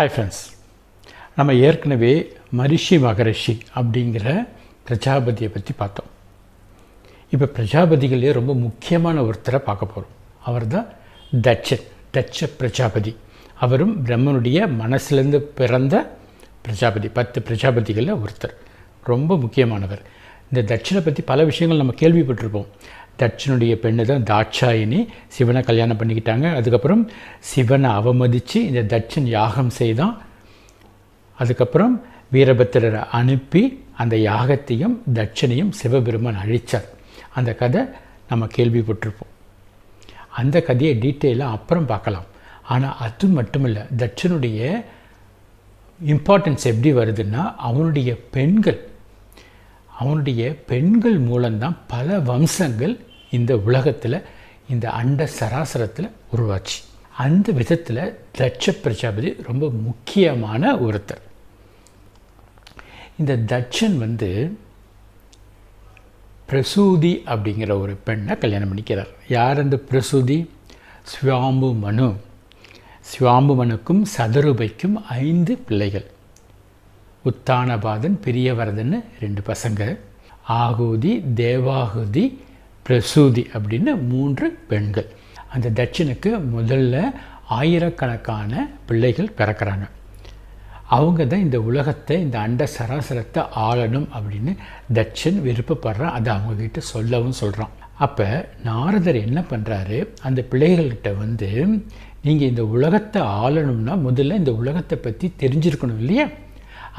Hi friends நம்ம ஏற்கனவே மரிஷி மகரிஷி அப்படிங்கிற பிரஜாபதியை பற்றி பார்த்தோம். இப்போ பிரஜாபதிகளே ரொம்ப முக்கியமான ஒருத்தரை பார்க்க போகிறோம் அவர் தான் தட்சன் தட்ச பிரஜாபதி. அவரும் பிரம்மனுடைய மனசுலேருந்து பிறந்த பிரஜாபதி பத்து பிரஜாபதிகளில் ஒருத்தர். ரொம்ப முக்கியமானவர். இந்த தட்சனை பற்றி பல விஷயங்கள் நம்ம கேள்விப்பட்டிருப்போம். தட்சனுடைய பெண்ணு தான் தாட்சாயினி. சிவனை கல்யாணம் பண்ணிக்கிட்டாங்க. அதுக்கப்புறம் சிவனை அவமதித்து இந்த தட்சன் யாகம் செய்தான். அதுக்கப்புறம் வீரபத்திரரை அனுப்பி அந்த யாகத்தையும் தட்சனையும் சிவபெருமான் அழித்தார் அந்த கதை நம்ம கேள்விப்பட்டிருப்போம். அந்த கதையை டீட்டெயிலாக அப்புறம் பார்க்கலாம். ஆனால் அது மட்டும் இல்லை தட்சனுடைய இம்பார்ட்டன்ஸ் எப்படி வருதுன்னா அவனுடைய பெண்கள் அவனுடைய பெண்கள் மூலம்தான் பல வம்சங்கள் இந்த உலகத்தில் இந்த அண்ட சராசரத்தில் உருவாச்சு. அந்த விதத்தில் தட்ச பிரஜாபதி ரொம்ப முக்கியமான ஒருத்தர். இந்த தட்சன் வந்து பிரசூதி அப்படிங்கிற ஒரு பெண்ணை கல்யாணம் பண்ணிக்கிறார். யார் அந்த பிரசூதி? சுவாம்பு மனு. சுவாம்பு மனுக்கும் சதருபைக்கும் ஐந்து பிள்ளைகள். உத்தானபாதன் பிரியவரதன்னு ரெண்டு பசங்க. ஆகுதி தேவாகுதி பிரசூதி அப்படின்னு மூன்று பெண்கள். அந்த தட்சனுக்கு முதல்ல ஆயிரக்கணக்கான பிள்ளைகள் பிறக்கிறாங்க. அவங்க தான் இந்த உலகத்தை இந்த அண்ட சராசரத்தை ஆளணும் அப்படின்னு தட்சன் விருப்பப்படுறான். அதை அவங்கக்கிட்ட சொல்லவும் சொல்கிறான் அப்போ நாரதர் என்ன பண்ணுறாரு அந்த பிள்ளைகள்கிட்ட வந்து நீங்கள் இந்த உலகத்தை ஆளணும்னா முதல்ல இந்த உலகத்தை பற்றி தெரிஞ்சிருக்கணும் இல்லையா?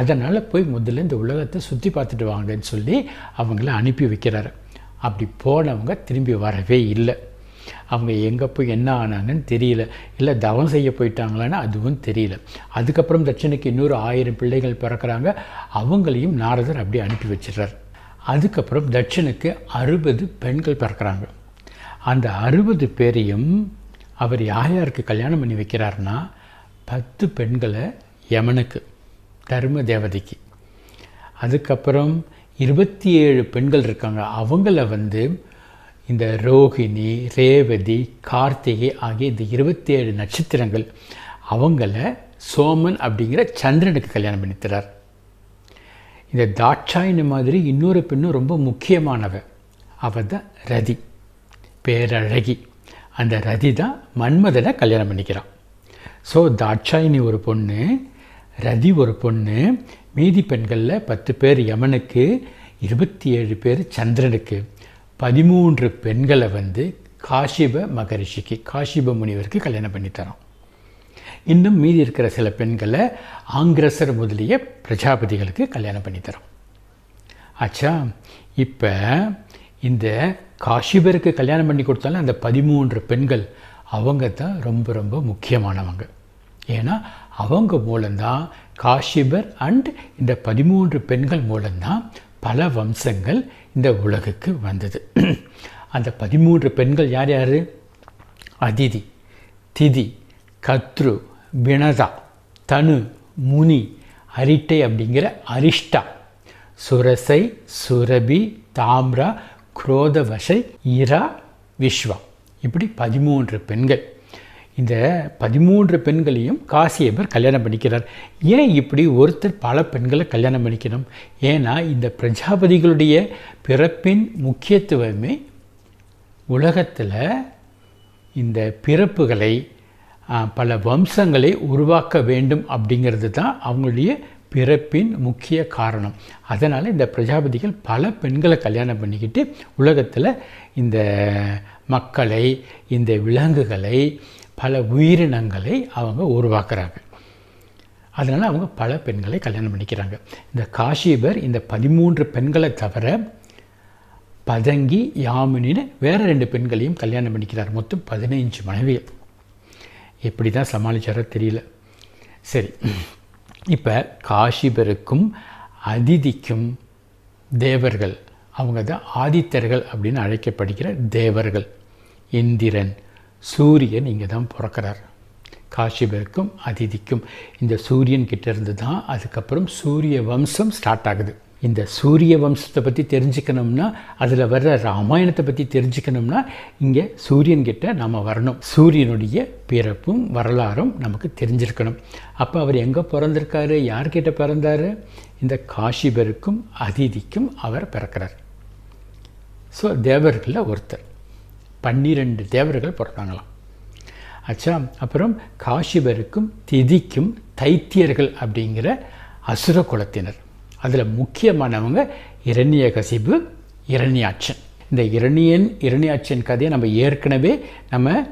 அதனால் போய் முதல்ல இந்த உலகத்தை சுற்றி பார்த்துட்டு வாங்கன்னு சொல்லி அவங்கள அனுப்பி வைக்கிறாரு. அப்படி போனவங்க திரும்பி வரவே இல்லை. அவங்க எங்கே போய் என்ன ஆனாங்கன்னு தெரியல. இல்லை தவம் செய்ய போயிட்டாங்களான்னு அதுவும் தெரியல. அதுக்கப்புறம் தட்சனுக்கு இன்னொரு ஆயிரம் பிள்ளைகள் பிறக்கிறாங்க. அவங்களையும் நாரதர் அப்படியே அனுப்பி வச்சிடுறார். அதுக்கப்புறம் தட்சனுக்கு அறுபது பெண்கள் பிறக்கிறாங்க. அந்த அறுபது பேரையும் அவர் யார் யாருக்கு கல்யாணம் பண்ணி வைக்கிறாருன்னா பத்து பெண்களை யமனுக்கு தர்ம தேவதைக்கு. அதுக்கப்புறம் இருபத்தி ஏழு பெண்கள் இருக்காங்க. அவங்கள வந்து இந்த ரோகிணி ரேவதி கார்த்திகை ஆகிய இந்த இருபத்தி ஏழு நட்சத்திரங்கள் அவங்கள சோமன் அப்படிங்கிற சந்திரனுக்கு கல்யாணம் பண்ணித்தரார் இந்த தாட்சாயினி மாதிரி இன்னொரு பெண்ணும் ரொம்ப முக்கியமானவ. அவள் தான் ரதி. பேரழகி. அந்த ரதி தான் மன்மதனை கல்யாணம் பண்ணிக்கிறான். ஸோ தாட்சாயினி ஒரு பொண்ணு ரதி ஒரு பொண்ணு மீதி பெண்களில் பத்து பேர் யமனுக்கு இருபத்தி ஏழு பேர் சந்திரனுக்கு. பதிமூன்று பெண்களை வந்து காஷிப மகரிஷிக்கு காஷிப முனிவருக்கு கல்யாணம் பண்ணித்தரோம் இன்னும் மீதி இருக்கிற சில பெண்களை ஆங்கிரசர் முதலிய பிரஜாபதிகளுக்கு கல்யாணம் பண்ணித்தரோம் ஆச்சா இப்போ இந்த காஷிபருக்கு கல்யாணம் பண்ணி கொடுத்தாலும் அந்த பதிமூன்று பெண்கள் அவங்க தான் ரொம்ப ரொம்ப முக்கியமானவங்க. ஏன்னா அவங்க மூலம்தான் காஷிபர் அண்ட் இந்த பதிமூன்று பெண்கள் மூலம்தான் பல வம்சங்கள் இந்த உலகுக்கு வந்தது. அந்த பதிமூன்று பெண்கள் யார் யார்? அதிதி திதி கத்ரு வினதா தனு முனி அரிட்டை அப்படிங்கிற அரிஷ்டா சுரசை சுரபி தாம்ரா குரோதவசை இரா விஸ்வா இப்படி பதிமூன்று பெண்கள். இந்த பதிமூன்று பெண்களையும் காசியபர் கல்யாணம் பண்ணிக்கிறார். ஏன் இப்படி ஒருத்தர் பல பெண்களை கல்யாணம் பண்ணிக்கணும்? ஏன்னா இந்த பிரஜாபதிகளுடைய பிறப்பின் முக்கியத்துவமே உலகத்தில் இந்த பிறப்புகளை பல வம்சங்களை உருவாக்க வேண்டும் அப்படிங்கிறது தான் அவங்களுடைய பிறப்பின் முக்கிய காரணம். அதனால் இந்த பிரஜாபதிகள் பல பெண்களை கல்யாணம் பண்ணிக்கிட்டு உலகத்தில் இந்த மக்களை இந்த விலங்குகளை பல உயிரினங்களை அவங்க உருவாக்குறாங்க. அதனால் அவங்க பல பெண்களை கல்யாணம் பண்ணிக்கிறாங்க. இந்த காஷிபர் இந்த பதிமூன்று பெண்களை தவிர பதங்கி யாமினின்னு வேறு ரெண்டு பெண்களையும் கல்யாணம் பண்ணிக்கிறார். மொத்தம் பதினைஞ்சு மனைவிகள். எப்படி தான் சமாளிச்சாரோ தெரியல. சரி. இப்போ காஷிபருக்கும் அதிதிக்கும் தேவர்கள் அவங்க தான் ஆதித்தர்கள் அப்படின்னு அழைக்கப்படுகிற தேவர்கள். இந்திரன் சூரியன் இங்கே தான் பிறக்கிறார். காஷிபருக்கும் அதிதிக்கும். இந்த சூரியன் கிட்டேருந்து தான் அதுக்கப்புறம் சூரிய வம்சம் ஸ்டார்ட் ஆகுது. இந்த சூரிய வம்சத்தை பற்றி தெரிஞ்சுக்கணும்னா அதில் வர்ற ராமாயணத்தை பற்றி தெரிஞ்சுக்கணும்னா இங்கே சூரியன்கிட்ட நாம் வரணும். சூரியனுடைய பிறப்பும் வரலாறும் நமக்கு தெரிஞ்சிருக்கணும். அப்போ அவர் எங்கே பிறந்திருக்காரு? யார்கிட்ட பிறந்தார்? இந்த காஷிபருக்கும் அதிதிக்கும் அவர் பிறக்கிறார். ஸோ தேவர்களில் ஒருத்தர். பன்னிரெண்டு தேவர்கள் பிறந்தாங்களாம். ஆச்சா அப்புறம் காஷிபருக்கும் திதிக்கும் தைத்தியர்கள் அப்படிங்கிற அசுர குலத்தினர். அதில் முக்கியமானவங்க இரண்யகசிபு இரண்யாட்சன் இந்த இரணியன் இரணியாட்சன் கதையை நம்ம ஏற்கனவே நம்ம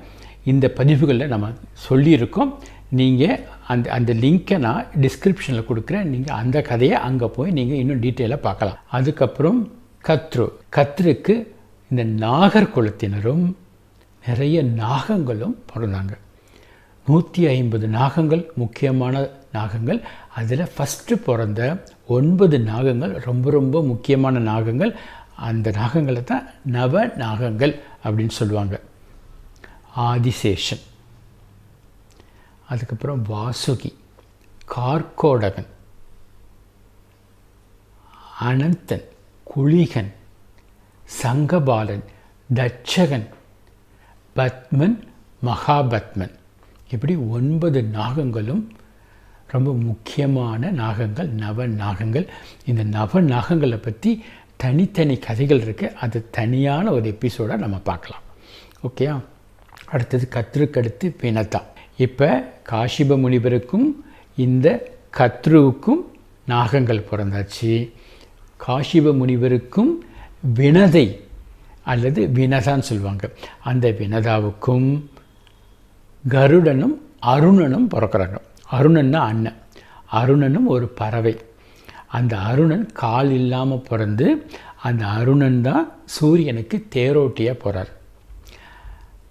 இந்த பதிவுகளில் நம்ம சொல்லியிருக்கோம். நீங்கள் அந்த அந்த லிங்க்கை நான் டிஸ்கிரிப்ஷனில் கொடுக்குறேன். நீங்கள் அந்த கதையை அங்கே போய் நீங்கள் இன்னும் டீட்டெயிலாக பார்க்கலாம். அதுக்கப்புறம் கத்ரு. கத்ருக்கு இந்த நாகர் குலத்தினரும் நிறைய நாகங்களும் பிறந்தாங்க. நூற்றி ஐம்பது நாகங்கள் முக்கியமான நாகங்கள். அதில் ஃபஸ்ட்டு பிறந்த ஒன்பது நாகங்கள் ரொம்ப ரொம்ப முக்கியமான நாகங்கள். அந்த நாகங்களை தான் நவ நாகங்கள் அப்படின்னு சொல்லுவாங்க. ஆதிசேஷன். அதுக்கப்புறம் வாசுகி கார்கோடகன் அனந்தன் குளிகன் சங்கபாலன் தட்சகன் பத்மன் மகாபத்மன். இப்படி ஒன்பது நாகங்களும் ரொம்ப முக்கியமான நாகங்கள் நவ நாகங்கள். இந்த நவ நாகங்களை பற்றி தனித்தனி கதைகள் இருக்குது அது தனியான ஒரு எபிசோடாக நம்ம பார்க்கலாம். ஓகேயா? அடுத்தது கத்ருக்கடுத்து அடுத்து பினதா இப்போ காஷிப முனிவருக்கும் இந்த கத்ருவுக்கும் நாகங்கள் பிறந்தாச்சு. காஷிப முனிவருக்கும் வினதை அல்லது வினதான்னு சொல்லுவாங்க அந்த வினதாவுக்கும் கருடனும் அருணனும் பிறக்கிறாங்க. அருணன்னா அண்ணன். அருணனும் ஒரு பறவை. அந்த அருணன் கால் இல்லாமல் பிறந்து அந்த அருணன் தான் சூரியனுக்கு தேரோட்டியாக போகிறார்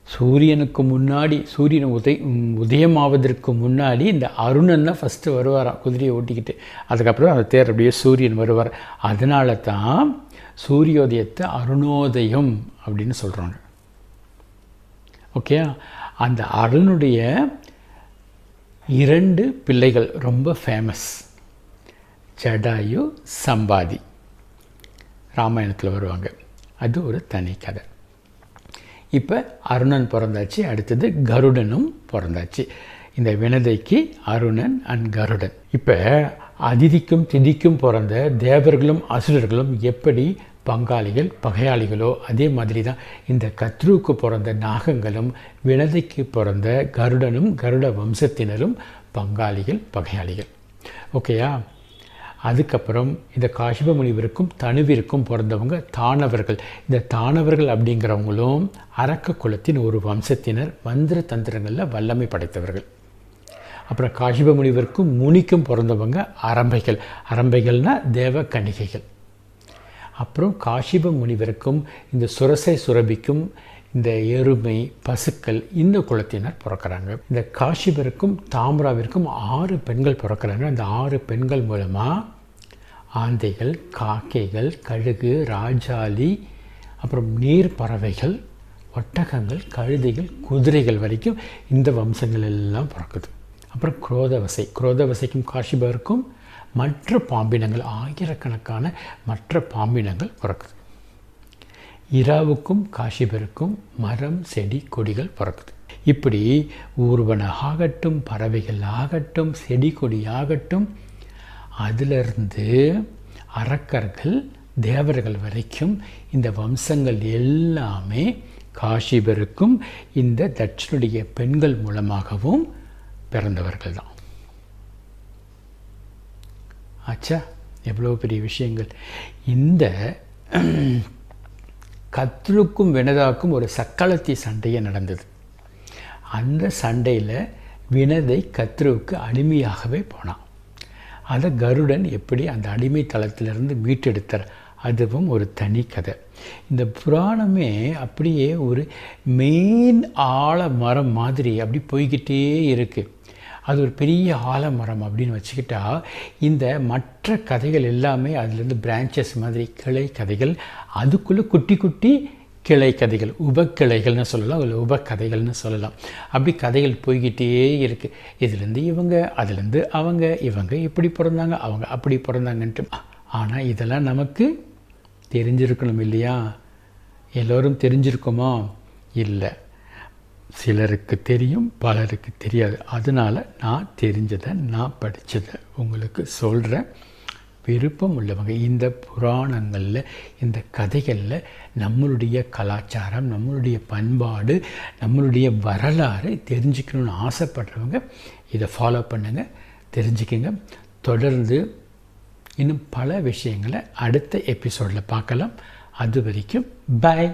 சூரியனுக்கு முன்னாடி சூரியன் உதய உதயமாவதற்கு முன்னாடி இந்த அருணன் தான் ஃபஸ்ட்டு வருவாராம் குதிரையை ஓட்டிக்கிட்டு. அதுக்கப்புறம் அந்த தேர் அப்படியே சூரியன் வருவார். அதனால தான் சூரியோதயத்தை அருணோதயம் அப்படின்னு சொல்கிறாங்க ஓகே அந்த அருணுடைய இரண்டு பிள்ளைகள் ரொம்ப ஃபேமஸ் ஜடாயு சம்பாதி. ராமாயணத்தில் வருவாங்க. அது ஒரு தனி கதை. இப்போ அருணன் பிறந்தாச்சு அடுத்தது கருடனும் பிறந்தாச்சு. இந்த வினதைக்கு அருணன் அண்ட் கருடன். இப்போ அதிதிக்கும் திதிக்கும் பிறந்த தேவர்களும் அசுரர்களும் எப்படி பங்காளிகள் பகையாளிகளோ அதே மாதிரி தான் இந்த கத்ருவுக்கு பிறந்த நாகங்களும் வினதைக்கு பிறந்த கருடனும் கருட வம்சத்தினரும் பங்காளிகள் பகையாளிகள். ஓகேயா அதுக்கப்புறம் இந்த காஷிப முனிவருக்கும் தனுவிற்கும் பிறந்தவங்க தானவர்கள். இந்த தானவர்கள் அப்படிங்கிறவங்களும் அரக்க குலத்தின் ஒரு வம்சத்தினர் மந்திர தந்திரங்களில் வல்லமை படைத்தவர்கள். அப்புறம் காஷிப முனிவருக்கும் முனிக்கும் பிறந்தவங்க அரம்பைகள். அரம்பைகள்னால் தேவ கணிகைகள். அப்புறம் காஷிப முனிவருக்கும் இந்த சுரசை சுரபிக்கும் இந்த எருமை பசுக்கள் இந்த குலத்தினர் பிறக்கிறாங்க. இந்த காஷிபருக்கும் தாமராவிற்கும் ஆறு பெண்கள் பிறக்கிறாங்க. அந்த ஆறு பெண்கள் மூலமாக ஆந்தைகள் காக்கைகள் கழுகு ராஜாலி அப்புறம் நீர் பறவைகள் ஒட்டகங்கள் கழுதைகள் குதிரைகள் வரைக்கும் இந்த வம்சங்கள் எல்லாம் பிறக்குது. அப்புறம் குரோதவசை. குரோதவசைக்கும் காஷிபருக்கும் மற்ற பாம்பினங்கள் ஆயிரக்கணக்கான மற்ற பாம்பினங்கள் பிறக்குது. இராவுக்கும் காஷிபருக்கும் மரம் செடி கொடிகள் பிறக்குது. இப்படி ஊர்வனாகட்டும் பறவைகள் ஆகட்டும் செடி கொடி ஆகட்டும் அதிலிருந்து அரக்கர்கள் தேவர்கள் வரைக்கும் இந்த வம்சங்கள் எல்லாமே காஷிபருக்கும் இந்த தட்சனுடைய பெண்கள் மூலமாகவும் பிறந்தவர்கள் தான் ஆச்சா எவ்வளோ பெரிய விஷயங்கள். இந்த கத்ருக்கும் வினதாக்கும் ஒரு சக்களத்தி சண்டையே நடந்தது. அந்த சண்டையில் வினதை கத்ருவுக்கு அடிமையாகவே போனான். அதை கருடன் எப்படி அந்த அடிமை தளத்திலிருந்து மீட்டெடுத்தார் அதுவும் ஒரு தனி கதை. இந்த புராணமே அப்படியே ஒரு மெயின் ஆழ மரம் மாதிரி அப்படி போய்கிட்டே இருக்குது அது ஒரு பெரிய ஆலமரம் அப்படின்னு வச்சுக்கிட்டா இந்த மற்ற கதைகள் எல்லாமே அதுலேருந்து பிரான்ச்சஸ் மாதிரி கிளை கதைகள் அதுக்குள்ளே குட்டி குட்டி கிளை கதைகள் உபக்கிளைகள்னு சொல்லலாம் இல்லை உபக்கதைகள்னு சொல்லலாம். அப்படி கதைகள் போய்கிட்டே இருக்குது இதுலேருந்து இவங்க அதுலேருந்து அவங்க இவங்க இப்படி பிறந்தாங்க அவங்க அப்படி பிறந்தாங்கன்ட்டு. ஆனால் இதெல்லாம் நமக்கு தெரிஞ்சிருக்கணும் இல்லையா? எல்லோரும் தெரிஞ்சிருக்குமா? இல்லை. சிலருக்கு தெரியும் பலருக்கு தெரியாது. அதனால் நான் தெரிஞ்சதை நான் படித்ததை உங்களுக்கு சொல்கிறேன் விருப்பம் உள்ளவங்க இந்த புராணங்களில் இந்த கதைகளில் நம்மளுடைய கலாச்சாரம் நம்மளுடைய பண்பாடு நம்மளுடைய வரலாறு தெரிஞ்சுக்கணுன்னு ஆசைப்படுறவங்க இதை ஃபாலோ பண்ணுங்கள் தெரிஞ்சுக்கங்க. தொடர்ந்து இன்னும் பல விஷயங்களை அடுத்த எபிசோடில் பார்க்கலாம். அது வரைக்கும் பாய்